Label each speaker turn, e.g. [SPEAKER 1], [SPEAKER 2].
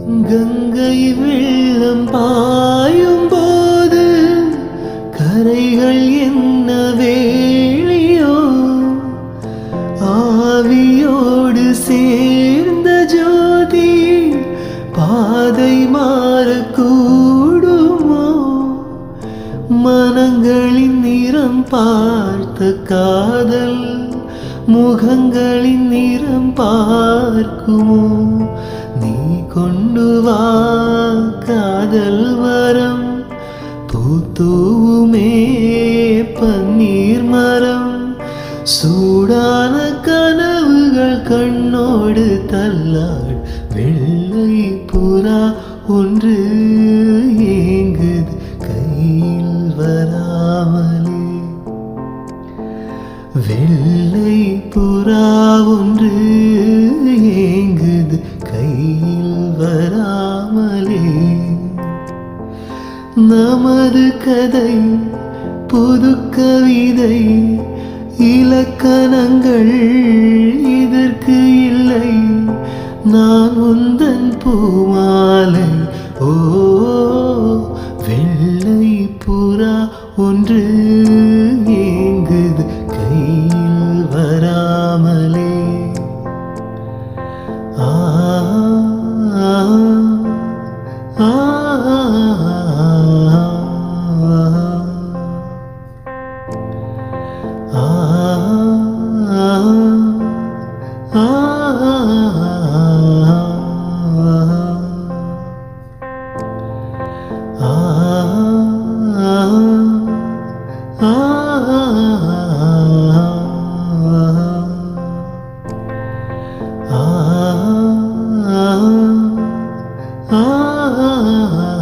[SPEAKER 1] கங்கை வெள்ளம் பாயும் போது கரைகள் என்ன வேளியோ ஆவியோடு சேர்ந்த ஜோதி பாதை மாறக்கூடுமோ? மனங்களின் நிறம் பார்த்த காதல் முகங்களின் நிறம் பார்க்குமோ? நீ கொண்டு வா காதல் வரம். பூத்தூவுமே பன்னீர் மரம். சூடான கனவுகள் கண்ணோடு தள்ளாள். வெள்ளை புறா ஒன்று. புறா ஒன்று ஏங்குது கையில் வராமலே. நமது கதை புது கவிதை இலக்கணங்கள் இதற்கு இல்லை. நான் உந்தன் பூமா love.